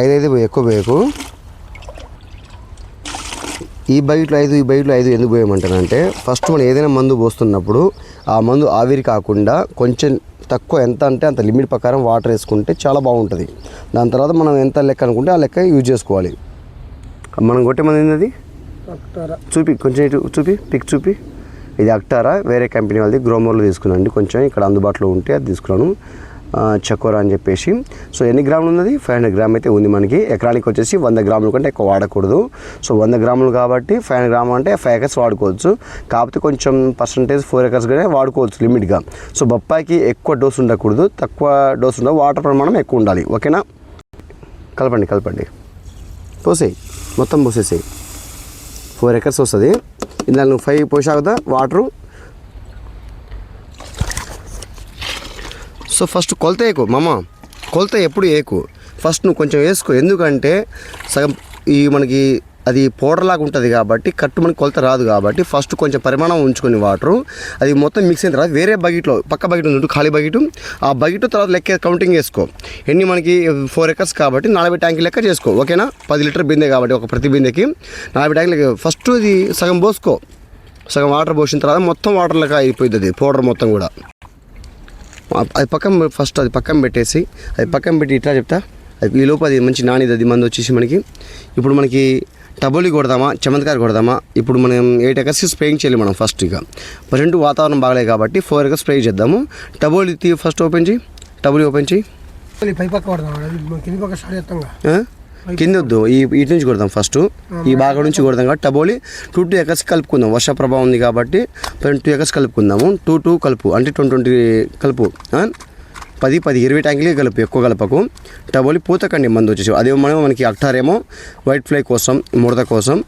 ఐదైదు ఎక్కువ పోయకు. ఈ బయటలో ఐదు ఈ బయటలో ఐదు ఎందుకు పోయమంటానంటే ఫస్ట్ మనం ఏదైనా మందు పోస్తున్నప్పుడు ఆ మందు ఆవిరి కాకుండా కొంచెం తక్కువ ఎంత అంటే అంత లిమిట్ ప్రకారం వాటర్ వేసుకుంటే చాలా బాగుంటుంది. దాని తర్వాత మనం ఎంత లెక్క అనుకుంటే ఆ లెక్క యూజ్ చేసుకోవాలి. మనం కొట్టే మంది ఏంది అది చూపి కొంచెం ఇటు చూపి పిక్ చూపి. ఇది అక్టారా? వేరే కంపెనీ వాళ్ళది గ్రోమర్లో తీసుకున్నాండి. కొంచెం ఇక్కడ అందుబాటులో ఉంటే అది తీసుకున్నాను. చకోరా అని చెప్పేసి. సో ఎన్ని గ్రాములు ఉన్నది? ఫైవ్ హండ్రెడ్ గ్రామ్ అయితే ఉంది మనకి. ఎకరానికి వచ్చేసి వంద గ్రాముల కంటే ఎక్కువ వాడకూడదు. సో వంద గ్రాములు కాబట్టి ఫైవ్ హండ్రెడ్ గ్రాములు అంటే ఫైవ్ ఎకర్స్ వాడుకోవచ్చు. కాకపోతే కొంచెం పర్సంటేజ్ ఫోర్ ఎకర్స్గానే వాడుకోవచ్చు లిమిట్గా. సో బొప్పాయికి ఎక్కువ డోస్ ఉండకూడదు. తక్కువ డోస్ ఉండదు వాటర్ ప్రమాణం ఎక్కువ ఉండాలి. ఓకేనా? కలపండి కలపండి. పోసేయి. మొత్తం పోసేసేయి. ఫోర్ ఎకర్స్ వస్తుంది. ఇందులో నువ్వు ఫైవ్ పోసావు వాటరు సో ఫస్ట్ కొలత వేయకు మామ. కొలత ఎప్పుడు వేయకు. ఫస్ట్ నువ్వు కొంచెం వేసుకో. ఎందుకంటే సగం ఈ మనకి అది పౌడర్ లాగా ఉంటుంది కాబట్టి కట్టు మనకి కొలత రాదు కాబట్టి ఫస్ట్ కొంచెం పరిమాణం ఉంచుకొని వాటర్. అది మొత్తం మిక్స్ అయిన తర్వాత వేరే బకెట్లో పక్క బకెట్ ఉంది ఖాళీ బకెట్. ఆ బకెట్ తర్వాత లెక్క కౌంటింగ్ వేసుకో ఎన్ని మనకి ఫోర్ ఎకర్స్ కాబట్టి నలభై ట్యాంక్ లెక్క చేసుకో. ఓకేనా? పది లీటర్ బిందె కాబట్టి ఒక ప్రతి బిందెకి నలభై ట్యాంకులు లెక్క. ఫస్ట్ ఇది సగం పోసుకో. సగం వాటర్ పోసిన తర్వాత మొత్తం వాటర్ లెక్క అయిపోతుంది అది పౌడర్ మొత్తం కూడా. అది పక్కన ఫస్ట్ అది పక్కన పెట్టేసి అది పక్కన పెట్టి ఇట్లా చెప్తా. అది ఈ లోపు అది మంచి నాణ్యత అది మంది వచ్చేసి మనకి ఇప్పుడు మనకి టబోలి కొడదామా చమంతకాయ కొడదామా ఇప్పుడు మనం ఎయిట్ ఎకర్స్ స్ప్రేయింగ్ చేయాలి మనం ఫస్ట్ ఇక. ప్రజెంట్ వాతావరణం బాగలేదు కాబట్టి ఫోర్ ఎకర్స్ స్ప్రే చేద్దాము. టబోలి తీ ఫస్ట్ ఓపెన్ చేయి టబోలి ఓపెన్ చేయి పై పక్క కింది పక్క స్టార్ట్? కింద వద్దు ఈ ఇటు నుంచి కొడదాం ఫస్ట్ ఈ భాగం నుంచి కొడదాం కాబట్టి టబోలి టూ టూ ఎకర్స్ కలుపుకుందాం. వర్ష ప్రభావం ఉంది కాబట్టి టూ ఎకర్స్ కలుపుకుందాము. టూ టూ కలుపు. అంటే ట్వంటీ ట్వంటీ కలుపు? పది పది. ఇరవై ట్యాంకులే కలుపు ఎక్కువ కలపకు. టబోలి పూతకండి మందు వచ్చేసి. అదే మనం మనకి అక్టారేమో వైట్ ఫ్లై కోసం ముడత కోసం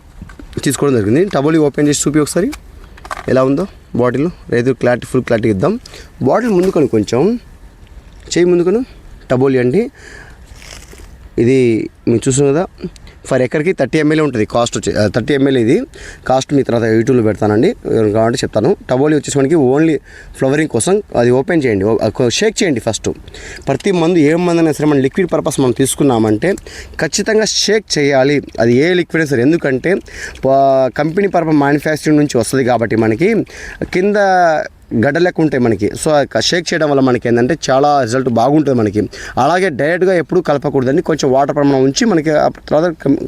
తీసుకోవడం జరిగింది. టబోలి ఓపెన్ చేసి చూపి ఒకసారి. ఎలా ఉందో? బాటిల్. రైతు క్లారిటీ ఫుల్ క్లారిటీ ఇద్దాం. బాటిల్ ముందుకొని కొంచెం. చేయి ముందుకును టబోలి అండి. ఇది మీరు చూసాం కదా ఫర్ ఎకర్కి థర్టీ ఎంఎల్ఏ ఉంటుంది కాస్ట్ వచ్చి థర్టీ ఎంఎల్ ఇది. కాస్ట్ మీ తర్వాత యూట్యూబ్లో పెడతానండి కావాలంటే చెప్తాను. టబోలి వచ్చేసి మనకి ఓన్లీ ఫ్లవరింగ్ కోసం అది ఓపెన్ చేయండి షేక్ చేయండి ఫస్ట్. ప్రతి మందు ఏ మందు అయినా సరే మనం లిక్విడ్ పర్పస్ మనం తీసుకున్నామంటే ఖచ్చితంగా షేక్ చేయాలి. అది ఏ లిక్విడ్ అయినా సరే ఎందుకంటే కంపెనీ పర్పస్ మ్యానుఫ్యాక్చరింగ్ నుంచి వస్తుంది కాబట్టి మనకి కింద గడ్డ లెక్క ఉంటాయి మనకి సో షేక్ చేయడం వల్ల మనకి ఏంటంటే చాలా రిజల్ట్ బాగుంటుంది మనకి. అలాగే డైరెక్ట్గా ఎప్పుడు కలపకూడదండి. కొంచెం వాటర్ ప్రమాణం ఉంచి మనకి ఆ తర్వాత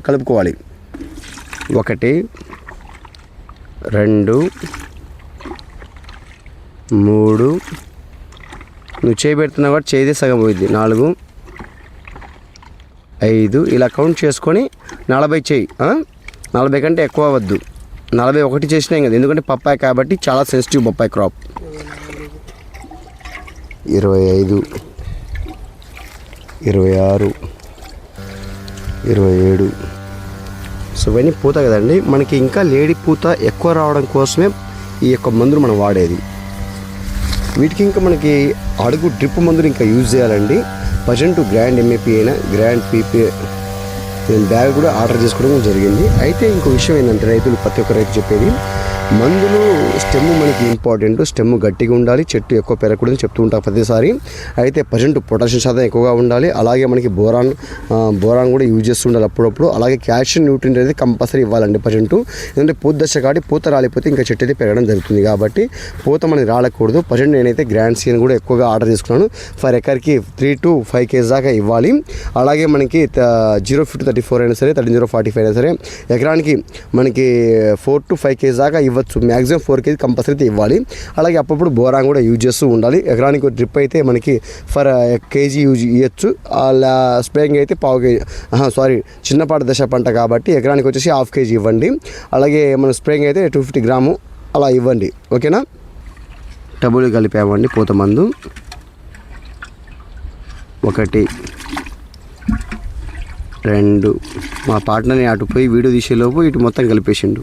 కలుపుకోవాలి. ఒకటి రెండు మూడు. నువ్వు చేయబెడుతున్నావు కాబట్టి చేదే సగం పోయింది నాలుగు ఐదు. ఇలా కౌంట్ చేసుకొని నలభై చేయి నలభై కంటే ఎక్కువ వద్దు నలభై ఒకటి చేసినాం కదా. ఎందుకంటే పప్పాయి కాబట్టి చాలా సెన్సిటివ్ బొప్పాయి క్రాప్ ఇరవై ఐదు ఇరవై ఆరు ఇరవై ఏడు. సో ఇవన్నీ పూత కదండి. మనకి ఇంకా లేడి పూత ఎక్కువ రావడం కోసమే ఈ యొక్క మందులు మనం వాడేది. వీటికి ఇంకా మనకి అడుగు డ్రిప్ మందులు ఇంకా యూజ్ చేయాలండి. ప్రజెంట్ గ్రాండ్ ఎంఏపీ అయినా గ్రాండ్ పీపీ నేను బ్యాగ్ కూడా ఆర్డర్ చేసుకోవడం జరిగింది. అయితే ఇంకో విషయం ఏంటంటే రైతులు ప్రతి ఒక్క రైతు చెప్పేది మందులు స్టెమ్ మనకి ఇంపార్టెంట్. స్టెమ్ గట్టిగా ఉండాలి చెట్టు ఎక్కువ పెరగకూడదని చెప్తూ ఉంటాం ప్రతిసారి. అయితే ప్రజెంట్ పొటాషియం శాతం ఎక్కువగా ఉండాలి. అలాగే మనకి బోరాన్ బోరాన్ కూడా యూజ్ చేస్తుండాలి అప్పుడప్పుడు. అలాగే క్యాల్షియం న్యూట్రియంట్ అనేది కంపల్సరీ ఇవ్వాలండి ప్రజెంట్. ఎందుకంటే పూత దశ కాబట్టి పూత రాలిపోతే ఇంకా చెట్టు అయితే పెరగడం జరుగుతుంది కాబట్టి పూత మనకి రాలకూడదు. ప్రజెంట్ నేనైతే గ్రాండ్ సీన్ కూడా ఎక్కువగా ఆర్డర్ తీసుకున్నాను. ఫర్ ఎకర్కి త్రీ టు ఫైవ్ కేజీ దాకా ఇవ్వాలి. అలాగే మనకి జీరో ఫిఫ్టీ థర్టీ ఫోర్ అయినా సరే థర్టీ జీరో ఫార్టీ ఫైవ్ అయినా సరే ఎకరానికి మనకి ఫోర్ టు ఫైవ్ కేజీ దాకా ఇవ్వచ్చు. మ్యాక్సిమం ఫోర్ కేజీ కంపల్సరీ అయితే ఇవ్వాలి. అలాగే అప్పుడప్పుడు బోరాన్ కూడా యూజ్ చేస్తూ ఉండాలి. ఎకరానికి డ్రిప్ అయితే మనకి ఫర్ కేజీ యూజ్ ఇవ్వచ్చు అలా స్ప్రేయింగ్ అయితే పావు కేజీ సారీ చిన్నపాటి దశ పంట కాబట్టి ఎకరానికి వచ్చేసి హాఫ్ కేజీ ఇవ్వండి. అలాగే మన స్ప్రేయింగ్ అయితే టూ ఫిఫ్టీ గ్రాము అలా ఇవ్వండి. ఓకేనా? డబుల్ కలిపామండి పూత మందు. ఒకటి రెండు. మా పార్ట్నర్ని అటు పోయి వీడియో తీసేలోపు ఇటు మొత్తం కలిపేసిండు.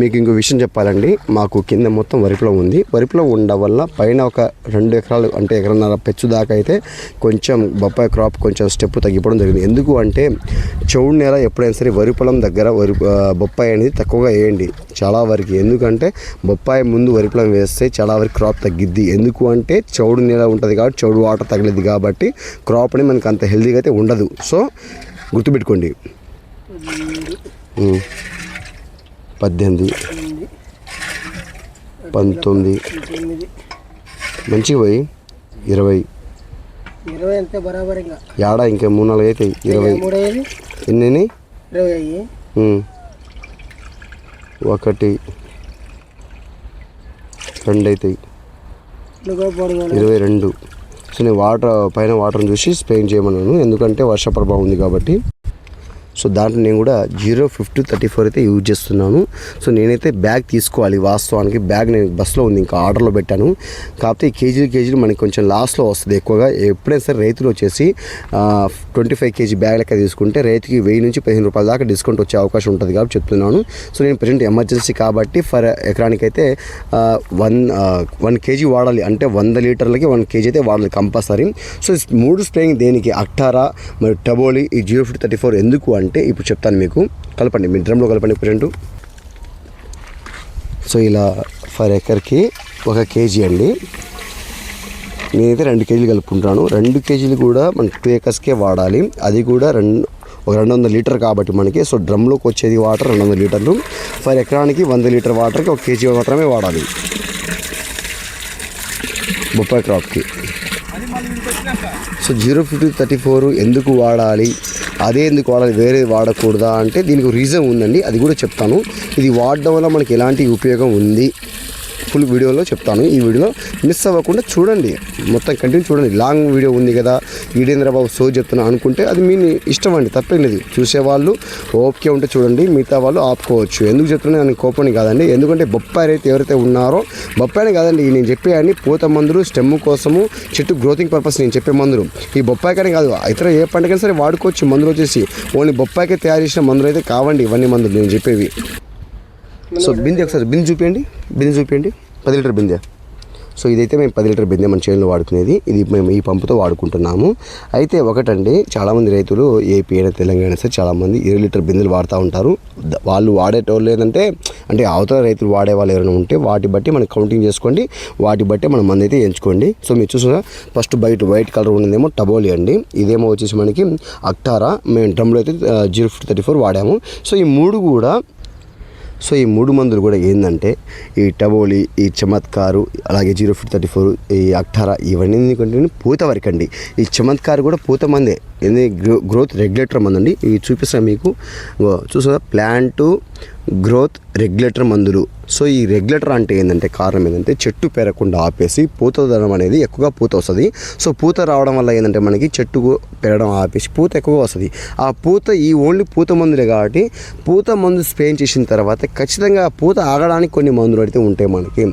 మీకు ఇంకో విషయం చెప్పాలండి. మాకు కింద మొత్తం వరిపులో ఉంది. వరిపులో ఉండడం వల్ల పైన ఒక రెండు ఎకరాలు అంటే ఎకరన్నర పెచ్చు దాకా అయితే కొంచెం బొప్పాయి క్రాప్ కొంచెం స్టెప్ తగ్గిపోవడం జరిగింది. ఎందుకు అంటే చౌడు నేల ఎప్పుడైనా సరే వరి పొలం దగ్గర వరి బొప్పాయి అనేది తక్కువగా వేయండి. చాలా వరకు ఎందుకంటే బొప్పాయి ముందు వరి పొలం వేస్తే చాలా వరకు క్రాప్ తగ్గిద్ది. ఎందుకు అంటే చౌడు నేల ఉంటుంది కాబట్టి చౌడు వాటర్ తగిలిద్ది కాబట్టి క్రాప్ అనేది మనకి అంత హెల్తీగా అయితే ఉండదు. సో గుర్తుపెట్టుకోండి. పద్దెనిమిది పంతొమ్మిది. మంచిగా పోయి ఇరవై. ఇరవై అంతే ఏడా ఇంకా. మూడు నాలుగు అవుతాయి ఇరవై. ఎన్ని. ఒకటి. రెండు అవుతాయి ఇరవై రెండు. సో నేను వాటర్ పైన వాటర్ని చూసి స్ప్రేయింగ్ చేయమన్నాను. ఎందుకంటే వర్ష ప్రభావం ఉంది కాబట్టి. సో దాంట్లో నేను కూడా జీరో ఫిఫ్టీ థర్టీ ఫోర్ అయితే యూజ్ చేస్తున్నాను. సో నేనైతే బ్యాగ్ తీసుకోవాలి వాస్తవానికి. బ్యాగ్ నేను బస్సులో ఉంది ఇంకా ఆర్డర్లో పెట్టాను. కాకపోతే ఈ కేజీలు కేజీలు మనకి కొంచెం లాస్లో వస్తుంది ఎక్కువగా. ఎప్పుడైనా సరే రైతులు వచ్చేసి ట్వంటీ ఫైవ్ కేజీ బ్యాగ్ లెక్క తీసుకుంటే రైతుకి వెయ్యి నుంచి పదిహేను రూపాయల దాకా డిస్కౌంట్ వచ్చే అవకాశం ఉంటుంది కాబట్టి చెప్తున్నాను. సో నేను ప్రజెంట్ ఎమర్జెన్సీ కాబట్టి ఫర్ ఎకరానికి అయితే వన్ వన్ కేజీ వాడాలి. అంటే వంద లీటర్లకి వన్ కేజీ అయితే వాడాలి కంపల్సరీ. సో మూడు స్ప్రేయింగ్ దేనికి? అక్టారా మరియు టబోలి ఈ జీరో ఫిఫ్టీ థర్టీ ఫోర్ ఎందుకు అంటే ఇప్పుడు చెప్తాను మీకు. కలపండి మీ డ్రమ్లో కలపండి రెండు. సో ఇలా ఫర్ ఎకర్కి ఒక కేజీ అండి. నేనైతే రెండు కేజీలు కలుపుకుంటాను రెండు కేజీలు కూడా మనం టూ ఎకర్స్కే వాడాలి. అది కూడా రెండు ఒక రెండు వందల లీటర్ కాబట్టి మనకి. సో డ్రమ్లోకి వచ్చేది వాటర్ రెండు వందల లీటర్లు. ఫర్ ఎకరానికి వంద లీటర్ వాటర్కి ఒక కేజీ మాత్రమే వాడాలి. బొప్పాయి క్రాప్కి. So zero fifty thirty four ఎందుకు వాడాలి? అదే ఎందుకు వాడాలి? వేరే వాడకూడదా? అంటే దీనికి రీజన్ ఉందండి. అది కూడా చెప్తాను. ఇది వాడడం వల్ల మనకి ఎలాంటి ఉపయోగం ఉంది? ఫుల్ వీడియోలో చెప్తాను. ఈ వీడియోలో మిస్ అవ్వకుండా చూడండి. మొత్తం కంటిన్యూ చూడండి. లాంగ్ వీడియో ఉంది కదా. వీడేంద్ర బాబు సో చెప్తున్నా అనుకుంటే అది మీ ఇష్టం అండి. తప్పేం లేదు. చూసేవాళ్ళు ఓకే ఉంటే చూడండి. మిగతా వాళ్ళు ఆపుకోవచ్చు. ఎందుకు చెప్తున్నా నేను కోపని కాదండి. ఎందుకంటే బొప్పాయి రైతు ఎవరైతే ఉన్నారో బొప్పాయిని కాదండి నేను చెప్పే అన్ని పూత మందులు స్టెమ్ కోసము చెట్టు గ్రోతింగ్ పర్పస్ నేను చెప్పే మందులు. ఈ బొప్పాయి కానీ కాదు ఇతర ఏ పంటకైనా సరే వాడుకోవచ్చు మందులు వచ్చేసి. ఓన్లీ బొప్పాయికి తయారు చేసిన మందులు అయితే కావండి ఇవన్నీ మందులు నేను చెప్పేవి. సో బిందె ఒకసారి బిందె చూపించండి బిందె చూపించండి పది లీటర్ బిందె. సో ఇదైతే మేము పది లీటర్ బిందె మన చేనులో వాడుకునేది. ఇది మేము ఈ పంపుతో వాడుకుంటున్నాము. అయితే ఒకటండి చాలామంది రైతులు ఏపీ అయినా తెలంగాణ సరే చాలామంది ఇరవై లీటర్ బిందెలు వాడుతూ ఉంటారు. వాళ్ళు వాడేటోళ్ళు ఏంటంటే అంటే అవతల రైతులు వాడే వాళ్ళు ఎవరైనా ఉంటే వాటి బట్టి మనం కౌంటింగ్ చేసుకోండి. వాటి బట్టి మనం మంది అయితే ఎంచుకోండి. సో మీరు చూసిన ఫస్ట్ బయట వైట్ కలర్ ఉన్నదేమో టబోలి అండి. ఇదేమో వచ్చేసి మనకి అక్టారా. మేము డ్రమ్లో అయితే జీరో ఫిఫ్టీ థర్టీ ఫోర్ వాడాము. సో ఈ మూడు కూడా సో ఈ మూడు మందులు కూడా ఏంటంటే ఈ టబోలి ఈ చమత్కారు అలాగే జీరో ఫిఫ్టీ థర్టీ ఫోర్ ఈ అక్టారా ఇవన్నీ ఎందుకంటే పూత వరకు అండి ఈ చమత్కారు కూడా పూత మందే. ఏంది గ్రో గ్రోత్ రెగ్యులేటర్ మందండి. ఇవి చూపిస్తాను మీకు. చూసా ప్లాంటు గ్రోత్ రెగ్యులేటర్ మందులు. సో ఈ రెగ్యులేటర్ అంటే ఏంటంటే కారణం ఏంటంటే చెట్టు పెరగకుండా ఆపేసి పూత ధరం అనేది ఎక్కువగా పూత వస్తుంది. సో పూత రావడం వల్ల ఏంటంటే మనకి చెట్టు పెరగడం ఆపేసి పూత ఎక్కువగా వస్తుంది. ఆ పూత ఈ ఓన్లీ పూత మందులే కాబట్టి పూత మందు స్ప్రే చేసిన తర్వాత ఖచ్చితంగా పూత ఆగడానికి కొన్ని మందులు అయితే ఉంటాయి మనకి.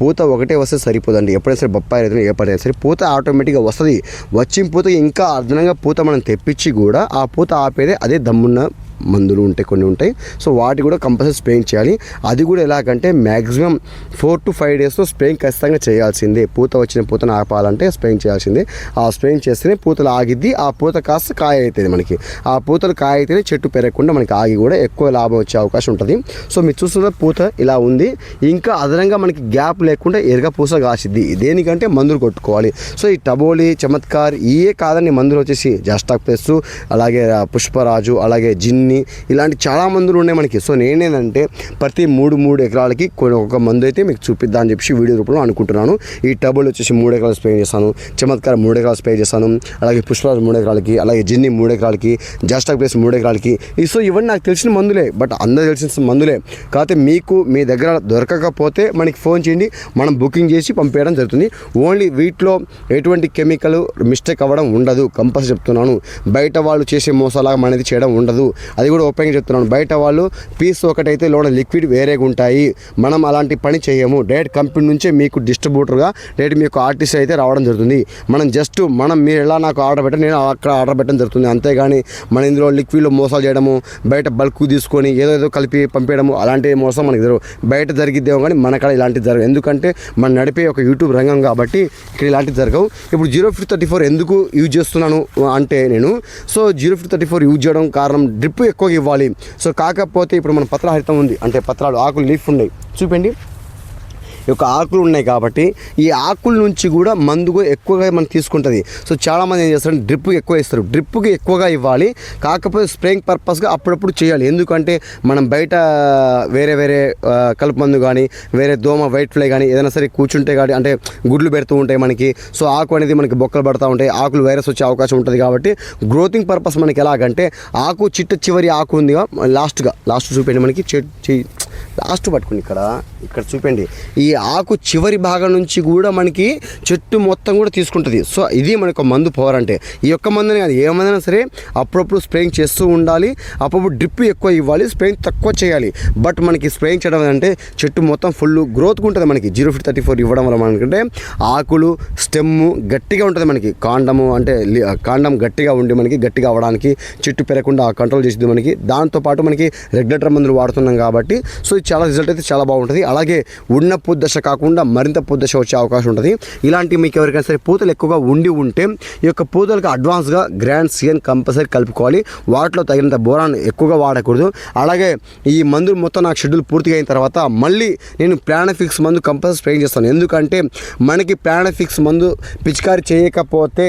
పూత ఒకటే వస్తే సరిపోదండి. ఎప్పుడైనా సరే బొప్పాయి రైతులు ఎప్పుడైనా సరే పూత ఆటోమేటిక్గా వస్తుంది. వచ్చిన పూత ఇంకా అదనంగా పూత మనం తెప్పించి కూడా ఆ పూత ఆపేదే అదే దమ్మున్న మందులు ఉంటాయి కొన్ని ఉంటాయి. సో వాటి కూడా కంపల్సరీ స్ప్రేయింగ్ చేయాలి. అది కూడా ఎలాగంటే మ్యాక్సిమం ఫోర్ టు ఫైవ్ డేస్లో స్ప్రేయింగ్ ఖచ్చితంగా చేయాల్సిందే. పూత వచ్చిన పూతను ఆపాలంటే స్ప్రేయింగ్ చేయాల్సిందే. ఆ స్ప్రేయింగ్ చేస్తేనే పూతలు ఆగిద్ది. ఆ పూత కాస్త కాయ అవుతుంది మనకి. ఆ పూతలు కాయ అయితేనే చెట్టు పెరగకుండా మనకి ఆగి కూడా ఎక్కువ లాభం వచ్చే అవకాశం ఉంటుంది. సో మీరు చూస్తున్న పూత ఇలా ఉంది. ఇంకా అదనంగా మనకి గ్యాప్ లేకుండా ఎరగ పూస కాసిద్ది. దేనికంటే మందులు కొట్టుకోవాలి. సో ఈ టబోలి చమత్కార్ ఇయే కాదని మందులు వచ్చేసి. జస్టాక్ ప్లస్ అలాగే పుష్పరాజు అలాగే జిన్ దీన్ని. ఇలాంటి చాలా మందులు ఉన్నాయి మనకి. సో నేనేంటంటే ప్రతి మూడు మూడు ఎకరాలకి కొన్ని ఒక మందు అయితే మీకు చూపిద్దాం అని చెప్పి వీడియో రూపంలో అనుకుంటున్నాను. ఈ టబుల్ వచ్చేసి మూడు ఎకరాలు స్ప్రే చేశాను చమత్కార్ మూడు ఎకరాలు స్ప్రే చేశాను అలాగే పుష్పరాజు మూడు ఎకరాలకి అలాగే జిన్ని మూడు ఎకరాలకి జాస్టాక్ ప్లేస్ మూడు ఎకరాలకి. ఈ సో ఇవన్నీ నాకు తెలిసిన మందులే. బట్ అందరూ తెలిసిన మందులే. కాకపోతే మీకు మీ దగ్గర దొరకకపోతే మనకి ఫోన్ చేయండి. మనం బుకింగ్ చేసి పంపించడం జరుగుతుంది. ఓన్లీ వీటిలో ఎటువంటి కెమికల్ మిస్టేక్ అవ్వడం ఉండదు. కంపల్సరీ చెప్తున్నాను. బయట వాళ్ళు చేసే మోసాలాగా మనది చేయడం ఉండదు. అది కూడా ఓపెన్గా చెప్తున్నాను. బయట వాళ్ళు పీస్ ఒకటైతే లోన లిక్విడ్ వేరేగా ఉంటాయి. మనం అలాంటి పని చేయము. డైరెక్ట్ కంపెనీ నుంచే మీకు డిస్ట్రిబ్యూటర్గా డైరెక్ట్ మీకు ఆర్టిస్ట్ అయితే రావడం జరుగుతుంది. మనం జస్ట్ మనం మీరు ఎలా నాకు ఆర్డర్ పెట్టడం నేను అక్కడ ఆర్డర్ పెట్టడం జరుగుతుంది. అంతేగాని మన ఇందులో లిక్విడ్లో మోసాలు చేయడము బయట బల్క్ తీసుకొని ఏదో ఏదో కలిపి పంపించడము అలాంటి మోసం మనకి జరగవు బయట జరిగిద్దేమో కానీ మన కాడ ఇలాంటివి జరగవు. ఎందుకంటే మనం నడిపే ఒక యూట్యూబ్ రంగం కాబట్టి ఇక్కడ ఇలాంటివి జరగవు. ఇప్పుడు జీరో ఫిఫ్టీ థర్టీ ఫోర్ ఎందుకు యూజ్ చేస్తున్నాను అంటే నేను so zero fifty thirty four use చేయడం కారణం డ్రిప్ ఎక్కువగా ఇవ్వాలి. సో కాకపోతే ఇప్పుడు మన పత్రహరితం ఉంది. అంటే పత్రాలు ఆకులు లీఫ్ ఉన్నాయి. చూపండి యొక్క ఆకులు ఉన్నాయి కాబట్టి ఈ ఆకుల నుంచి కూడా మందుగా ఎక్కువగా మనం తీసుకుంటుంది. సో చాలామంది ఏం చేస్తారు? డ్రిప్ ఎక్కువ ఇస్తారు డ్రిప్కి ఎక్కువగా ఇవ్వాలి. కాకపోతే స్ప్రేయింగ్ పర్పస్గా అప్పుడప్పుడు చేయాలి. ఎందుకంటే మనం బయట వేరే వేరే కలుపు మందు కానీ వేరే దోమ వైట్ ఫ్లై కానీ ఏదైనా సరే కూర్చుంటే కానీ అంటే గుడ్లు పెడుతూ ఉంటాయి మనకి. సో ఆకు అనేది మనకి బొక్కలు పడుతూ ఉంటాయి. ఆకులు వైరస్ వచ్చే అవకాశం ఉంటుంది కాబట్టి గ్రోతింగ్ పర్పస్ మనకి ఎలాగంటే ఆకు చిట్ట చివరి ఆకు ఉందిగా లాస్ట్గా. లాస్ట్ చూపండి మనకి. చె- చె- లాస్ట్ పట్టుకుని ఇక్కడ. ఇక్కడ చూపండి. ఈ ఆకు చివరి భాగం నుంచి కూడా మనకి చెట్టు మొత్తం కూడా తీసుకుంటుంది. సో ఇది మనకు మందు పవర్ అంటే. ఈ యొక్క మందుని కాదు ఏ మందైనా సరే అప్పుడప్పుడు స్ప్రేయింగ్ చేస్తూ ఉండాలి. అప్పుడప్పుడు డ్రిప్ ఎక్కువ ఇవ్వాలి స్ప్రేయింగ్ తక్కువ చేయాలి. బట్ మనకి స్ప్రేయింగ్ చేయడం అంటే చెట్టు మొత్తం ఫుల్ గ్రోత్గా ఉంటుంది మనకి. జీరో ఫిట్ థర్టీ ఫోర్ ఇవ్వడం వల్ల మనకంటే ఆకులు స్టెమ్ గట్టిగా ఉంటుంది మనకి. కాండము అంటే కాండం గట్టిగా ఉండి మనకి గట్టిగా అవ్వడానికి చెట్టు పెరగకుండా కంట్రోల్ చేసింది మనకి. దాంతోపాటు మనకి రెగ్యులేటర్ మందులు వాడుతున్నాం కాబట్టి సో ఇది చాలా రిజల్ట్ అయితే చాలా బాగుంటుంది. అలాగే ఉన్న పూత దశ కాకుండా మరింత పూత దశ వచ్చే అవకాశం ఉంటుంది. ఇలాంటి మీకు ఎవరికైనా సరే పూతలు ఎక్కువగా ఉండి ఉంటే ఈ యొక్క పూతలకు అడ్వాన్స్గా గ్రాండ్ సిఎన్ కంపల్సరీ కలుపుకోవాలి. వాటిలో తగినంత బోరాన్ ఎక్కువగా వాడకూడదు. అలాగే ఈ మందులు మొత్తం నాకు షెడ్యూల్ పూర్తిగా అయిన తర్వాత మళ్ళీ నేను ప్రాణఫిక్స్ మందు కంపల్సరీ స్ప్రే చేస్తాను. ఎందుకంటే మనకి ప్రాణఫిక్స్ మందు పిచికారి చేయకపోతే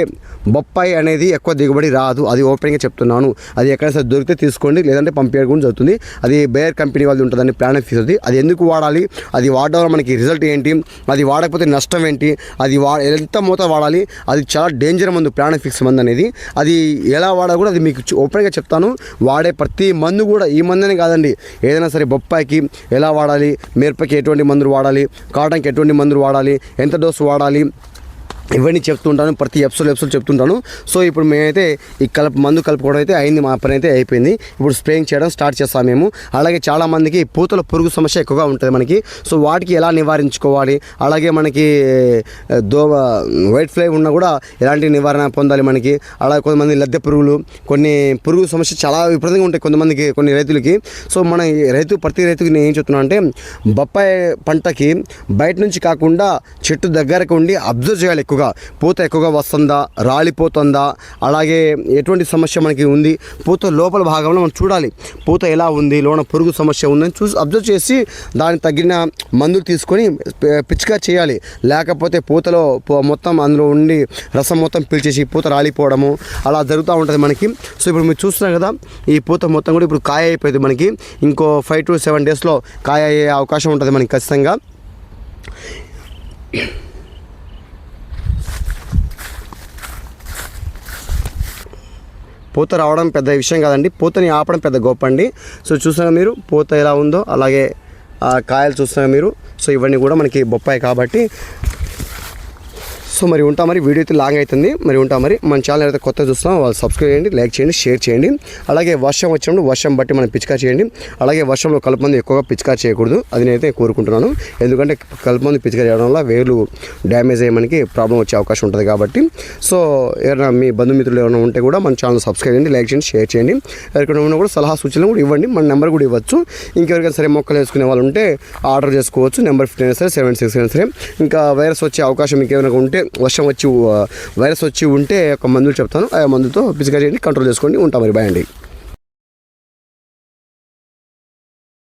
బొప్పాయి అనేది ఎక్కువ దిగుబడి రాదు. అది ఓపెన్గా చెప్తున్నాను. అది ఎక్కడైనా సరే దొరికితే తీసుకోండి. లేదంటే పంపించడం కూడా జరుగుతుంది. అది బేర్ కంపెనీ వాళ్ళు ఉంటుందని ప్రాణఫిక్స్ అది అది ఎందుకు వాడాలి? అది వాడడం వల్ల మనకి రిజల్ట్ ఏంటి? అది వాడకపోతే నష్టం ఏంటి? అది వా ఎంత మూత వాడాలి? అది చాలా డేంజర్ మందు ప్రాణఫిక్స్ మందు అనేది. అది ఎలా వాడాలి కూడా అది మీకు ఓపెన్గా చెప్తాను. వాడే ప్రతి మందు కూడా ఈ మందునే కాదండి. ఏదైనా సరే బొప్పాయికి ఎలా వాడాలి? మిరపకి ఎటువంటి మందులు వాడాలి? కాటన్కి ఎటువంటి మందులు వాడాలి? ఎంత డోసు వాడాలి? ఇవన్నీ చెప్తుంటాను ప్రతి ఎపిసోడ్ ఎపిసోడ్ చెప్తుంటాను. సో ఇప్పుడు మేమైతే ఈ కలుపు మందు కలుపుకోవడం అయితే అయింది మా పని అయితే అయిపోయింది. ఇప్పుడు స్ప్రేయింగ్ చేయడం స్టార్ట్ చేస్తాం మేము. అలాగే చాలామందికి పూతల పురుగు సమస్య ఎక్కువగా ఉంటుంది మనకి. సో వాటికి ఎలా నివారించుకోవాలి? అలాగే మనకి దో వైట్ ఫ్లై ఉన్నా కూడా ఎలాంటి నివారణ పొందాలి మనకి? అలాగే కొంతమంది లద్దె పురుగులు కొన్ని పురుగు సమస్య చాలా విపరీతంగా ఉంటాయి కొంతమందికి కొన్ని రైతులకి. సో మన రైతు ప్రతి రైతుకి నేను ఏం చెప్తున్నా అంటే బొప్పాయి పంటకి బయట నుంచి కాకుండా చెట్టు దగ్గరకు ఉండి అబ్జర్వ్ చేయాలి ఎక్కువ ఎక్కువగా పూత ఎక్కువగా వస్తుందా రాలిపోతుందా అలాగే ఎటువంటి సమస్య మనకి ఉంది? పూత లోపల భాగంలో మనం చూడాలి. పూత ఎలా ఉంది? లోన పురుగు సమస్య ఉందని చూసి అబ్జర్వ్ చేసి దానికి తగిన మందులు తీసుకొని పిచ్చిగా చేయాలి. లేకపోతే పూతలో పో- మొత్తం అందులో ఉండి రసం మొత్తం పీల్చేసి పూత రాలిపోవడము అలా జరుగుతూ ఉంటుంది మనకి. సో ఇప్పుడు మీరు చూస్తున్నారు కదా ఈ పూత మొత్తం కూడా ఇప్పుడు కాయ అయిపోయింది మనకి. ఇంకో ఫైవ్ టు సెవెన్ డేస్లో కాయ అయ్యే అవకాశం ఉంటుంది మనకి ఖచ్చితంగా. పూత రావడం పెద్ద విషయం కాదండి. పూతని ఆపడం పెద్ద గొప్ప అండి సో చూసారా మీరు పూత ఎలా ఉందో అలాగే కాయలు చూస్తున్నారు మీరు. సో ఇవన్నీ కూడా మనకి బొప్పాయి కాబట్టి సో మరి ఉంటా మరి వీడియో అయితే లాంగ్ అవుతుంది. మరి ఉంటా మరి మన ఛానల్ అయితే కొత్త చూస్తాం వాళ్ళు సబ్స్క్రైబ్ చేయండి లైక్ చేయండి షేర్ చేయండి. అలాగే వర్షం వచ్చినప్పుడు వర్షం బట్టి మనం పిచికా చేయండి. అలాగే వర్షంలో కలుపు మంది ఎక్కువగా పిచికా చేయకూడదు. అది నేనైతే కోరుకుంటున్నాను. ఎందుకంటే కలుపు మంది పిచికా చేయడం వల్ల వేర్లు డ్యామేజ్ అయ్యే మనకి ప్రాబ్లం వచ్చే అవకాశం ఉంటుంది కాబట్టి. సో ఎవరైనా మీ బంధుమిత్రులు ఏమైనా ఉంటే కూడా మన ఛానల్ సబ్స్క్రైబ్ చేయండి లైక్ చేయండి షేర్ చేయండి. ఎవరికైనా ఉన్నా కూడా సలహా సూచనలు కూడా ఇవ్వండి. మన నెంబర్ కూడా ఇవ్వచ్చు. ఇంకెవరికైనా సరే మొక్కలు వేసుకునే వాళ్ళు ఉంటే ఆర్డర్ చేసుకోవచ్చు. నెంబర్ ఫిఫ్టీన్ సరే సెవెన్ సిక్స్ అయినా సరే. ఇంకా వైరస్ వచ్చే అవకాశం ఇంకేమైనా ఉంటే వర్షం వచ్చి వైరస్ వచ్చి ఉంటే ఒక మందులు చెప్తాను. ఆ మందుతో పిసిగా చేయండి కంట్రోల్ చేసుకోండి. ఉంటాం మరి బాయ్ అండి.